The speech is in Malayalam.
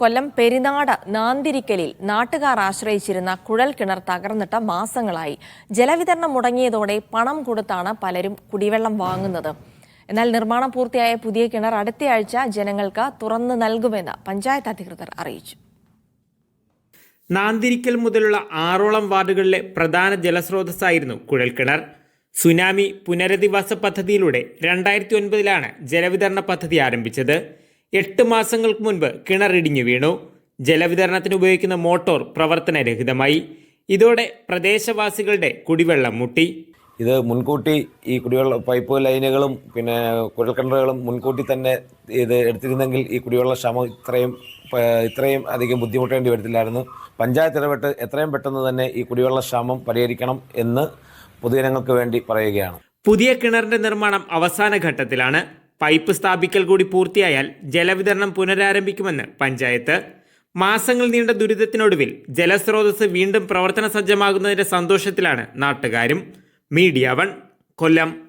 കൊല്ലം പെരിനാട് നാന്തിരിക്കലിൽ നാട്ടുകാർ ആശ്രയിച്ചിരുന്ന കുഴൽ കിണർ തകർന്നിട്ട് മാസങ്ങളായി. ജലവിതരണം മുടങ്ങിയതോടെ പണം കൊടുത്താണ് പലരും കുടിവെള്ളം വാങ്ങുന്നത്. എന്നാൽ നിർമ്മാണം പൂർത്തിയായ പുതിയ കിണർ അടുത്തയാഴ്ച ജനങ്ങൾക്ക് തുറന്നു നൽകുമെന്ന് പഞ്ചായത്ത് അധികൃതർ അറിയിച്ചു. നാന്തിരിക്കൽ മുതലുള്ള ആറോളം വാർഡുകളിലെ പ്രധാന ജലസ്രോതസ്സായിരുന്നു കുഴൽക്കിണർ സുനാമി പുനരധിവാസ പദ്ധതിയിലൂടെ രണ്ടായിരത്തി ഒൻപതിലാണ് ജലവിതരണ പദ്ധതി ആരംഭിച്ചത്. എട്ട് മാസങ്ങൾക്ക് മുൻപ് കിണർ ഇടിഞ്ഞു വീണു. ജലവിതരണത്തിന് ഉപയോഗിക്കുന്ന മോട്ടോർ പ്രവർത്തനരഹിതമായി. ഇതോടെ പ്രദേശവാസികളുടെ കുടിവെള്ളം മുട്ടി. ഇത് മുൻകൂട്ടി ഈ കുടിവെള്ള പൈപ്പ് ലൈനുകളും പിന്നെ കുഴൽക്കിണറുകളും മുൻകൂട്ടി തന്നെ ഇത് എടുത്തിരുന്നെങ്കിൽ ഈ കുടിവെള്ള ക്ഷാമം ഇത്രയും ഇത്രയും അധികം ബുദ്ധിമുട്ടേണ്ടി വരത്തില്ലായിരുന്നു. പഞ്ചായത്ത് ഇടപെട്ട് എത്രയും പെട്ടെന്ന് തന്നെ ഈ കുടിവെള്ള ക്ഷാമം പരിഹരിക്കണം എന്ന് പൊതുജനങ്ങൾക്ക് വേണ്ടി പറയുകയാണ്. പുതിയ കിണറിന്റെ നിർമ്മാണം അവസാന ഘട്ടത്തിലാണ്. പൈപ്പ് സ്ഥാപിക്കൽ കൂടി പൂർത്തിയായാൽ ജലവിതരണം പുനരാരംഭിക്കുമെന്ന് പഞ്ചായത്ത്. മാസങ്ങൾ നീണ്ട ദുരിതത്തിനൊടുവിൽ ജലസ്രോതസ് വീണ്ടും പ്രവർത്തന സജ്ജമാകുന്നതിന്റെ സന്തോഷത്തിലാണ് നാട്ടുകാരും. Media One Kollam.